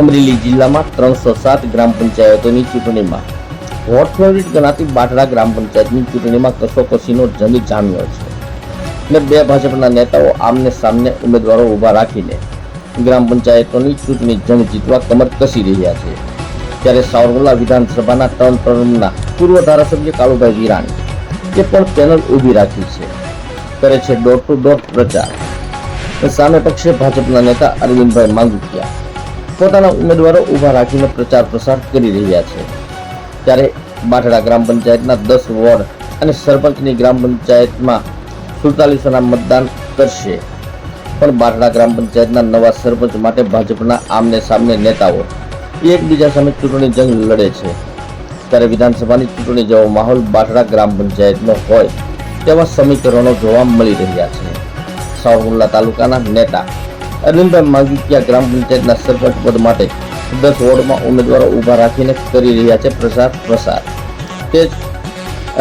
અમરેલી જિલ્લામાં ત્રણસો સાત ગ્રામ પંચાયતોની ચૂંટણીમાં. વોટ ફેવરિટ ગણાતી બાટડા ગ્રામ પંચાયતની ચૂંટણીમાં કસોકસીનો જંગ જામ્યો છે. ને બે ભાજપના નેતાઓ આમને સામને ઉમેદવારો ઊભા રાખીને ગ્રામ પંચાયતોની ચૂંટણી જંગ જીતવા કમર કસી રહ્યા છે. ત્યારે સાવરકુંડલા વિધાનસભાના ત્રણ ટર્મના પૂર્વ ધારાસભ્ય કાળુભાઈ વિરાણી એ પણ પેનલ ઊભી રાખી છે. કરે છે ડોર ટુ ડોર પ્રચાર. અને સામે પક્ષે ભાજપના નેતા અરવિંદભાઈ માંગુકિયા પોતાના ઉમેદવારો ઊભા રાખીને પ્રચાર પ્રસાર કરી રહ્યા છે. ત્યારે બાટડા ગ્રામ પંચાયતના દસ વોર્ડ અને સરપંચની ગ્રામ પંચાયતમાં સુડતાલીસોના મતદાન કરશે. પણ બાટડા ગ્રામ પંચાયતના નવા સરપંચ માટે ભાજપના આમને સામને નેતાઓ એકબીજા સામે ચૂંટણી જંગ લડે છે. ત્યારે વિધાનસભાની ચૂંટણી જેવો માહોલ બાટડા ગ્રામ પંચાયતનો હોય તેવા સમીકરણો જોવા મળી રહ્યા છે. સાવરકુંડલા તાલુકાના નેતા અરવિંદભાઈ માંગીકિયા ગ્રામ પંચાયતના સરપંચ પદ માટે દસ વોર્ડમાં ઉમેદવારો ઊભા રાખીને કરી રહ્યા છે પ્રસાર પ્રસાર. તે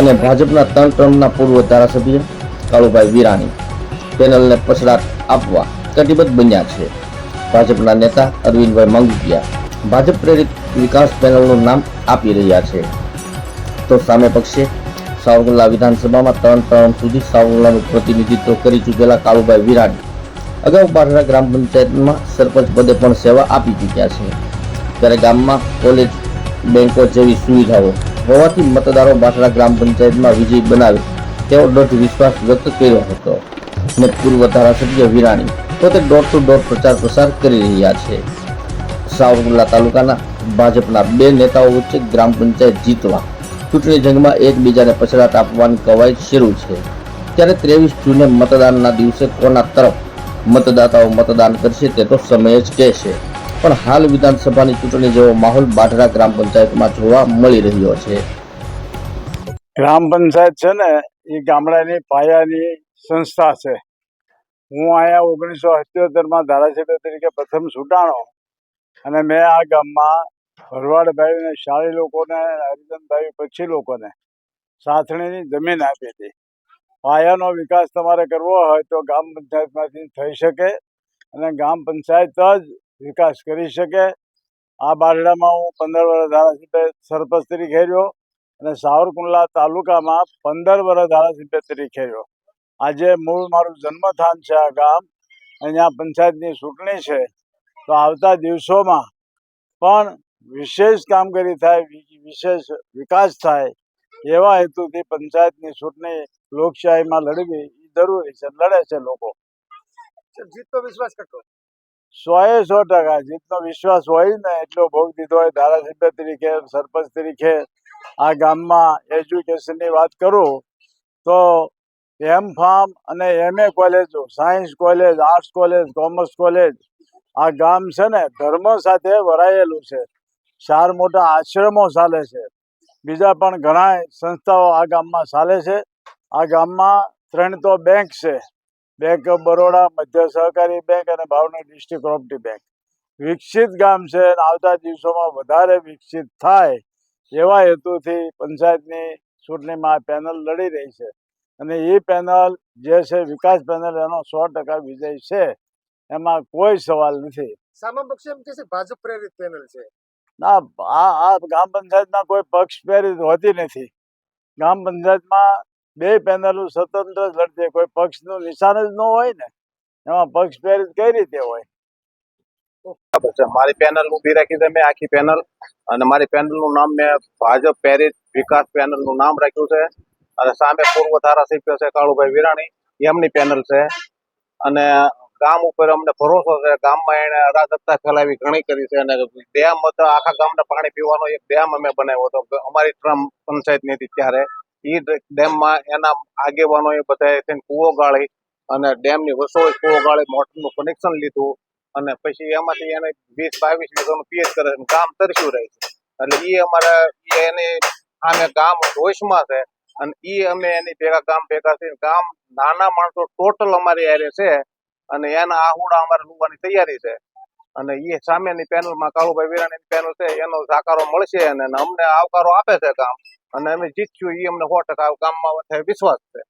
અને ભાજપના ત્રણ ટર્મના પૂર્વ ધારાસભ્ય કાળુભાઈ વિરાણી પેનલને પછડાટ આપવા કટિબદ્ધ બન્યા છે. ભાજપના નેતા અરવિંદભાઈ માંગુકિયા ભાજપ પ્રેરિત વિકાસ પેનલનું નામ આપી રહ્યા છે. તો સામે પક્ષે સાવરકુંડલા વિધાનસભામાં ત્રણ ટર્મ સુધી સાવરકુંડલાનું પ્રતિનિધિત્વ કરી ચૂકેલા કાળુભાઈ વિરાણી અગાઉ બાઠરા ગ્રામ પંચાયતમાં સરપંચ પદે પણ સેવા આપી ચૂક્યા છે. ત્યારે ગામમાં કોલેજ બેંકો જેવી સુવિધાઓ હોવાથી મતદારો બાઠરા ગ્રામ પંચાયતમાં વિજય બનાવે તેવો દૃઢ વિશ્વાસ વ્યક્ત કર્યો હતો અને પૂર્વ ધારાસભ્ય વિરાણી પોતે ડોર ટુ ડોર પ્રચાર પ્રસાર કરી રહ્યા છે. સાવરકુંડલા તાલુકાના ભાજપના બે નેતાઓ વચ્ચે ગ્રામ પંચાયત જીતવા ચૂંટણી જંગમાં એકબીજાને પછડાટ આપવાની કવાયત શરૂ છે. ત્યારે ત્રેવીસ જૂને મતદાનના દિવસે કોના તરફ મતદાતાઓ મતદાન કરશે તે તો સમય જ કહેશે. પણ હાલ વિધાનસભાની ચૂંટણી જેવો માહોલ બાઢરા ગ્રામ પંચાયતમાં જોવા મળી રહ્યો છે. ગ્રામ પંચાયત છે ને, એ ગામડાની પાયાની સંસ્થા છે. હું અહીંયા ઓગણીસો અઠ્યોતેરમાં ધારાસભ્ય તરીકે પ્રથમ ચૂંટાણો અને મેં આ ગામમાં ભરવાડભાઈ અને શાળી લોકોને હરિજનભાઈ પછી લોકોને સાથણીની જમીન આપી હતી. પાયાનો વિકાસ તમારે કરવો હોય તો ગામ પંચાયતમાંથી થઈ શકે અને ગામ પંચાયત જ વિકાસ કરી શકે. આ બારડામાં હું પંદર વર્ષ ધારાસભ્ય સરપંચ તરીકે રહ્યો અને સાવરકુંડલા તાલુકામાં પંદર વર્ષ ધારાસભ્ય તરીકે રહ્યો. આજે મૂળ મારું જન્મસ્થાન છે આ ગામ. અહીંયા પંચાયતની ચૂંટણી છે. તો આવતા દિવસોમાં પણ વિશેષ કામગીરી થાય વિશેષ વિકાસ થાય એવા હેતુથી પંચાયતની ચૂંટણી લોકશાહીમાં લડવી એ જરૂરી છે. લડે છે લોકો. જીતનો વિશ્વાસ કરતો સોએ સો ટકા. જીતનો વિશ્વાસ હોય ને એટલો ભોગ દીધો હોય. ધારાસભ્ય તરીકે સરપંચ તરીકે આ ગામમાં એજ્યુકેશનની વાત કરું તો એમ ફાર્મ અને એમએ કોલેજો science college arts college commerce college આ ગામ છે ને ધર્મ સાથે વરાયેલું છે. ચાર મોટા આશ્રમો ચાલે છે. બીજા પણ ઘણા સંસ્થાઓ આ ગામમાં ચાલે છે. આ ગામમાં ત્રણ તો બેંક છે. બેંક ઓફ બરોડા મધ્ય સહકારી બેંક અને ભાવનગર ડિસ્ટ્રિક્ટ કોઓપરેટિવ બેંક વિકસિત ગામ છે અને આવતા દિવસોમાં વધારે વિકસિત થાય એવા હેતુથી પંચાયતની ચૂંટણીમાં પેનલ લડી રહી છે. અને એ પેનલ જે છે વિકાસ પેનલ એનો સો ટકા વિજય છે. એમાં કોઈ સવાલ નથી. સામા પક્ષે એમ કે છે ભાજપ પ્રેરિત પેનલ છે. ના આ આ ગ્રામ પંચાયતમાં કોઈ પક્ષ પ્રેરિત હોતી નથી. ગ્રામ પંચાયતમાં બે પેનલો સ્વતંત્ર જ લડતી કોઈ પક્ષનું નિશાન જ ન હોય ને, એમાં પક્ષ પ્રેરિત કઈ રીતે હોય? મારી પેનલ ઊભી રાખી છે મેં આખી પેનલ. અને મારી પેનલનું નામ મેં ભાજપ પેરિત વિકાસ પેનલનું નામ રાખ્યું છે. અને સામે પૂર્વ ધારાસભ્ય છે કાળુભાઈ વિરાણી. એમની પેનલ છે. અને ગામ ઉપર અમને ભરોસો છે. ગામમાં એને અરાજકતા ફેલાવી ઘણી કરી છે. અને ડેમ હતો. આખા ગામને પાણી પીવાનો એક ડેમ અમે બનાવ્યો હતો. અમારી ટ્રમ પંચાયતની હતી ત્યારે. એ ડેમમાં એના આગેવાનોએ બધાએ થઈને કૂવો ગાળી અને ડેમની વસોઈ કૂવો ગાળી, મોટરનું કનેક્શન લીધું અને પછી એમાંથી એને વીસ બાવીસ વીઘાનું પીએચ કરે છે ગામ તરસ્યું રહે છે. એટલે એ અમારે એને એની ગામ રોષમાં છે અને ઈ અમે એની ભેગા ગામ ભેગા થઈને ગામ નાના માણસો ટોટલ અમારી એરે છે અને એના આહુડા અમારે લૂવાની તૈયારી છે. અને એ સામેની પેનલમાં કાળુભાઈ વિરાણીની પેનલ છે, એનો સાકારો મળશે અને અમને આવકારો આપે છે ગામ. અને અમે જીતશું એ અમને સો ટકા ગામમાં વધારે વિશ્વાસ છે.